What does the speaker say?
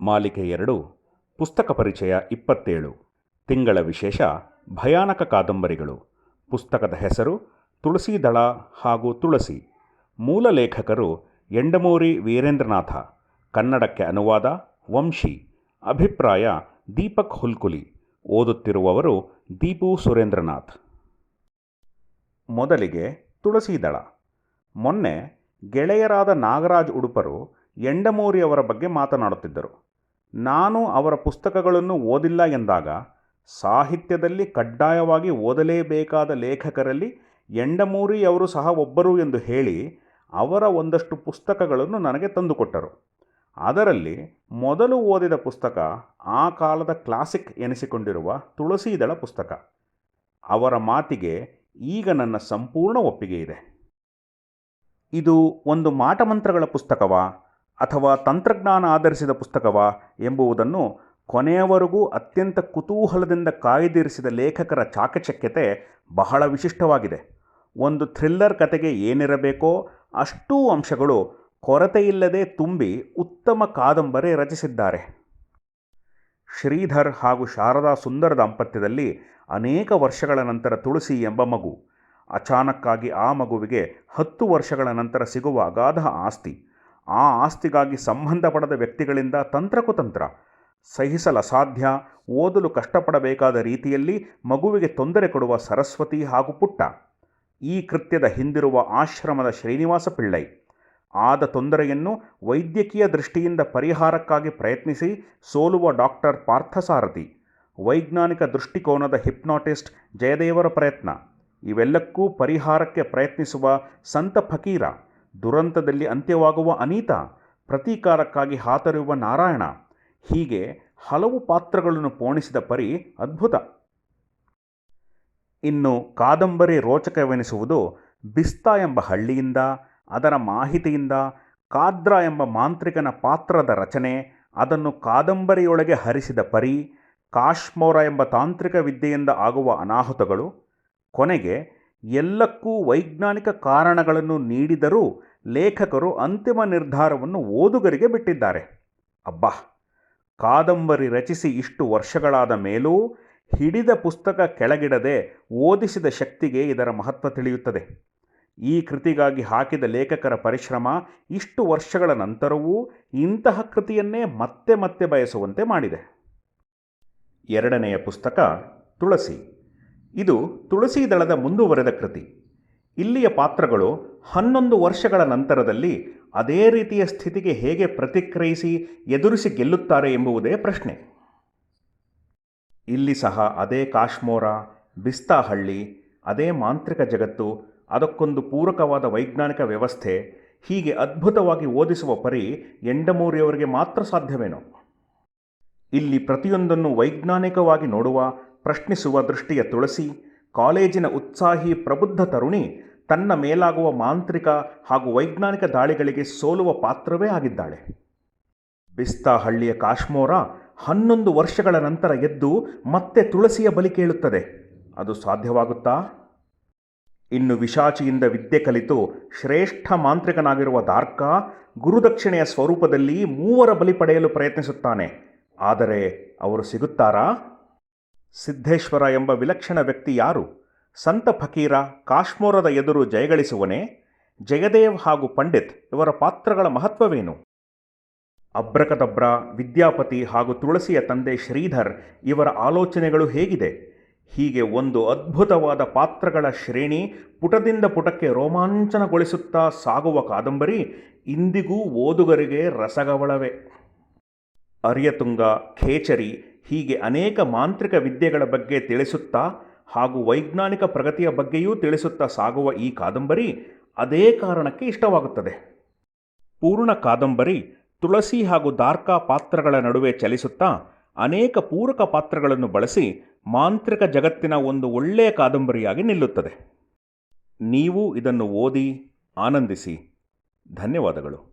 ಮಾಲಿಕೆ ಎರಡು, ಪುಸ್ತಕ ಪರಿಚಯ ಇಪ್ಪತ್ತೇಳು. ತಿಂಗಳ ವಿಶೇಷ, ಭಯಾನಕ ಕಾದಂಬರಿಗಳು. ಪುಸ್ತಕದ ಹೆಸರು ತುಳಸೀದಳ ಹಾಗೂ ತುಳಸಿ. ಮೂಲ ಲೇಖಕರು ಎಂಡಮೋರಿ ವೀರೇಂದ್ರನಾಥ. ಕನ್ನಡಕ್ಕೆ ಅನುವಾದ ವಂಶಿ. ಅಭಿಪ್ರಾಯ ದೀಪಕ್ ಹುಲ್ಕುಲಿ. ಓದುತ್ತಿರುವವರು ದೀಪು ಸುರೇಂದ್ರನಾಥ್. ಮೊದಲಿಗೆ ತುಳಸೀದಳ. ಮೊನ್ನೆ ಗೆಳೆಯರಾದ ನಾಗರಾಜ್ ಉಡುಪರು ಎಂಡಮೂರಿಯವರ ಬಗ್ಗೆ ಮಾತನಾಡುತ್ತಿದ್ದರು. ನಾನು ಅವರ ಪುಸ್ತಕಗಳನ್ನು ಓದಿಲ್ಲ ಎಂದಾಗ ಸಾಹಿತ್ಯದಲ್ಲಿ ಕಡ್ಡಾಯವಾಗಿ ಓದಲೇಬೇಕಾದ ಲೇಖಕರಲ್ಲಿ ಎಂಡಮೂರಿ ಅವರು ಸಹ ಒಬ್ಬರು ಎಂದು ಹೇಳಿ ಅವರ ಒಂದಷ್ಟು ಪುಸ್ತಕಗಳನ್ನು ನನಗೆ ತಂದುಕೊಟ್ಟರು. ಅದರಲ್ಲಿ ಮೊದಲು ಓದಿದ ಪುಸ್ತಕ ಆ ಕಾಲದ ಕ್ಲಾಸಿಕ್ ಎನಿಸಿಕೊಂಡಿರುವ ತುಳಸಿದಳ ಪುಸ್ತಕ. ಅವರ ಮಾತಿಗೆ ಈಗ ನನ್ನ ಸಂಪೂರ್ಣ ಒಪ್ಪಿಗೆ ಇದೆ. ಇದು ಒಂದು ಮಾಟಮಂತ್ರಗಳ ಪುಸ್ತಕವಾ? ಅಥವಾ ತಂತ್ರಜ್ಞಾನ ಆಧರಿಸಿದ ಪುಸ್ತಕವಾ ಎಂಬುವುದನ್ನು ಕೊನೆಯವರೆಗೂ ಅತ್ಯಂತ ಕುತೂಹಲದಿಂದ ಕಾಯ್ದಿರಿಸಿದ ಲೇಖಕರ ಚಾಕಚಕ್ಯತೆ ಬಹಳ ವಿಶಿಷ್ಟವಾಗಿದೆ. ಒಂದು ಥ್ರಿಲ್ಲರ್ ಕತೆಗೆ ಏನಿರಬೇಕೋ ಅಷ್ಟೂ ಅಂಶಗಳು ಕೊರತೆಯಿಲ್ಲದೆ ತುಂಬಿ ಉತ್ತಮ ಕಾದಂಬರಿ ರಚಿಸಿದ್ದಾರೆ. ಶ್ರೀಧರ್ ಹಾಗೂ ಶಾರದಾ ಸುಂದರ ದಾಂಪತ್ಯದಲ್ಲಿ ಅನೇಕ ವರ್ಷಗಳ ನಂತರ ತುಳಸಿ ಎಂಬ ಮಗು. ಅಚಾನಕ್ಕಾಗಿ ಆ ಮಗುವಿಗೆ ಹತ್ತು ವರ್ಷಗಳ ನಂತರ ಸಿಗುವ ಅಗಾಧ ಆಸ್ತಿ. ಆ ಆಸ್ತಿಗಾಗಿ ಸಂಬಂಧಪಡದ ವ್ಯಕ್ತಿಗಳಿಂದ ತಂತ್ರಕುತಂತ್ರ. ಸಹಿಸಲಸಾಧ್ಯ ಓದಲು ಕಷ್ಟಪಡಬೇಕಾದ ರೀತಿಯಲ್ಲಿ ಮಗುವಿಗೆ ತೊಂದರೆ ಕೊಡುವ ಸರಸ್ವತಿ ಹಾಗೂ ಪುಟ್ಟ. ಈ ಕೃತ್ಯದ ಹಿಂದಿರುವ ಆಶ್ರಮದ ಶ್ರೀನಿವಾಸ ಪಿಳ್ಳೈ. ಆದ ತೊಂದರೆಯನ್ನು ವೈದ್ಯಕೀಯ ದೃಷ್ಟಿಯಿಂದ ಪರಿಹಾರಕ್ಕಾಗಿ ಪ್ರಯತ್ನಿಸಿ ಸೋಲುವ ಡಾಕ್ಟರ್ ಪಾರ್ಥಸಾರಥಿ. ವೈಜ್ಞಾನಿಕ ದೃಷ್ಟಿಕೋನದ ಹಿಪ್ನಾಟಿಸ್ಟ್ ಜಯದೇವರ ಪ್ರಯತ್ನ. ಇವೆಲ್ಲಕ್ಕೂ ಪರಿಹಾರಕ್ಕೆ ಪ್ರಯತ್ನಿಸುವ ಸಂತ ಫಕೀರ. ದುರಂತದಲ್ಲಿ ಅಂತ್ಯವಾಗುವ ಅನೀತಾ ಪ್ರತೀಕಾರಕ್ಕಾಗಿ ಹಾತರುವ ನಾರಾಯಣ. ಹೀಗೆ ಹಲವು ಪಾತ್ರಗಳನ್ನು ಪೋಣಿಸಿದ ಪರಿ ಅದ್ಭುತ. ಇನ್ನು ಕಾದಂಬರಿ ರೋಚಕವೆನಿಸುವುದು ಬಿಸ್ತಾ ಎಂಬ ಹಳ್ಳಿಯಿಂದ, ಅದರ ಮಾಹಿತಿಯಿಂದ ಕಾದ್ರ ಎಂಬ ಮಾಂತ್ರಿಕನ ಪಾತ್ರದ ರಚನೆ, ಅದನ್ನು ಕಾದಂಬರಿಯೊಳಗೆ ಹರಿಸಿದ ಪರಿ ಕಾಶ್ಮೋರ ಎಂಬ ತಾಂತ್ರಿಕ ವಿದ್ಯೆಯಿಂದ ಆಗುವ ಅನಾಹುತಗಳು, ಕೊನೆಗೆ ಎಲ್ಲಕ್ಕೂ ವೈಜ್ಞಾನಿಕ ಕಾರಣಗಳನ್ನು ನೀಡಿದರೂ ಲೇಖಕರು ಅಂತಿಮ ನಿರ್ಧಾರವನ್ನು ಓದುಗರಿಗೆ ಬಿಟ್ಟಿದ್ದಾರೆ. ಅಬ್ಬಾ! ಕಾದಂಬರಿ ರಚಿಸಿ ಇಷ್ಟು ವರ್ಷಗಳಾದ ಮೇಲೂ ಹಿಡಿದ ಪುಸ್ತಕ ಕೆಳಗಿಡದೆ ಓದಿಸಿದ ಶಕ್ತಿಗೆ ಇದರ ಮಹತ್ವ ತಿಳಿಯುತ್ತದೆ. ಈ ಕೃತಿಗಾಗಿ ಹಾಕಿದ ಲೇಖಕರ ಪರಿಶ್ರಮ ಇಷ್ಟು ವರ್ಷಗಳ ನಂತರವೂ ಇಂತಹ ಕೃತಿಯನ್ನೇ ಮತ್ತೆ ಮತ್ತೆ ಬಯಸುವಂತೆ ಮಾಡಿದೆ. ಎರಡನೆಯ ಪುಸ್ತಕ ತುಳಸಿ. ಇದು ತುಳಸಿ ದಳದ ಮುಂದುವರೆದ ಕೃತಿ. ಇಲ್ಲಿಯ ಪಾತ್ರಗಳು ಹನ್ನೊಂದು ವರ್ಷಗಳ ನಂತರದಲ್ಲಿ ಅದೇ ರೀತಿಯ ಸ್ಥಿತಿಗೆ ಹೇಗೆ ಪ್ರತಿಕ್ರಿಯಿಸಿ ಎದುರಿಸಿ ಗೆಲ್ಲುತ್ತಾರೆ ಎಂಬುವುದೇ ಪ್ರಶ್ನೆ. ಇಲ್ಲಿ ಸಹ ಅದೇ ಕಾಶ್ಮೋರ, ಬಿಸ್ತಾಹಳ್ಳಿ, ಅದೇ ಮಾಂತ್ರಿಕ ಜಗತ್ತು, ಅದಕ್ಕೊಂದು ಪೂರಕವಾದ ವೈಜ್ಞಾನಿಕ ವ್ಯವಸ್ಥೆ, ಹೀಗೆ ಅದ್ಭುತವಾಗಿ ಓದಿಸುವ ಪರಿ ಎಂಡಮೂರಿಯವರಿಗೆ ಮಾತ್ರ ಸಾಧ್ಯವೇನೋ? ಇಲ್ಲಿ ಪ್ರತಿಯೊಂದನ್ನು ವೈಜ್ಞಾನಿಕವಾಗಿ ನೋಡುವ ಪ್ರಶ್ನಿಸುವ ದೃಷ್ಟಿಯ ತುಳಸಿ, ಕಾಲೇಜಿನ ಉತ್ಸಾಹಿ ಪ್ರಬುದ್ಧ ತರುಣಿ, ತನ್ನ ಮೇಲಾಗುವ ಮಾಂತ್ರಿಕ ಹಾಗೂ ವೈಜ್ಞಾನಿಕ ದಾಳಿಗಳಿಗೆ ಸೋಲುವ ಪಾತ್ರವೇ ಆಗಿದ್ದಾಳೆ. ಬಿಸ್ತಾ ಹಳ್ಳಿಯ ಕಾಶ್ಮೋರ ಹನ್ನೊಂದು ವರ್ಷಗಳ ನಂತರ ಎದ್ದು ಮತ್ತೆ ತುಳಸಿಯ ಬಲಿ ಕೇಳುತ್ತದೆ. ಅದು ಸಾಧ್ಯವಾಗುತ್ತಾ? ಇನ್ನು ವಿಶಾಚಿಯಿಂದ ವಿದ್ಯೆ ಕಲಿತು ಶ್ರೇಷ್ಠ ಮಾಂತ್ರಿಕನಾಗಿರುವ ದಾರ್ಕ ಗುರುದಕ್ಷಿಣೆಯ ಸ್ವರೂಪದಲ್ಲಿ ಮೂವರ ಬಲಿ ಪಡೆಯಲು ಪ್ರಯತ್ನಿಸುತ್ತಾನೆ. ಆದರೆ ಅವರು ಸಿಗುತ್ತಾರಾ? ಸಿದ್ಧೇಶ್ವರ ಎಂಬ ವಿಲಕ್ಷಣ ವ್ಯಕ್ತಿ ಯಾರು? ಸಂತ ಫಕೀರ, ಕಾಶ್ಮೋರದ ಎದುರು ಜಯಗಳಿಸುವನೇ, ಜಯದೇವ್ ಹಾಗೂ ಪಂಡಿತ್ ಇವರ ಪಾತ್ರಗಳ ಮಹತ್ವವೇನು? ಅಬ್ರಕದಬ್ರ, ವಿದ್ಯಾಪತಿ ಹಾಗೂ ತುಳಸಿಯ ತಂದೆ ಶ್ರೀಧರ್ ಇವರ ಆಲೋಚನೆಗಳು ಹೇಗಿದೆ? ಹೀಗೆ ಒಂದು ಅದ್ಭುತವಾದ ಪಾತ್ರಗಳ ಶ್ರೇಣಿ ಪುಟದಿಂದ ಪುಟಕ್ಕೆ ರೋಮಾಂಚನಗೊಳಿಸುತ್ತಾ ಸಾಗುವ ಕಾದಂಬರಿ ಇಂದಿಗೂ ಓದುಗರಿಗೆ ರಸಗವಳವೇ. ಅರ್ಯತುಂಗ, ಖೇಚರಿ ಹೀಗೆ ಅನೇಕ ಮಾಂತ್ರಿಕ ವಿದ್ಯೆಗಳ ಬಗ್ಗೆ ತಿಳಿಸುತ್ತಾ ಹಾಗೂ ವೈಜ್ಞಾನಿಕ ಪ್ರಗತಿಯ ಬಗ್ಗೆಯೂ ತಿಳಿಸುತ್ತಾ ಸಾಗುವ ಈ ಕಾದಂಬರಿ ಅದೇ ಕಾರಣಕ್ಕೆ ಇಷ್ಟವಾಗುತ್ತದೆ. ಪೂರ್ಣ ಕಾದಂಬರಿ ತುಳಸಿ ಹಾಗೂ ದಾರ್ಕ ಪಾತ್ರಗಳ ನಡುವೆ ಚಲಿಸುತ್ತಾ ಅನೇಕ ಪೂರಕ ಪಾತ್ರಗಳನ್ನು ಬಳಸಿ ಮಾಂತ್ರಿಕ ಜಗತ್ತಿನ ಒಂದು ಒಳ್ಳೆಯ ಕಾದಂಬರಿಯಾಗಿ ನಿಲ್ಲುತ್ತದೆ. ನೀವು ಇದನ್ನು ಓದಿ ಆನಂದಿಸಿ. ಧನ್ಯವಾದಗಳು.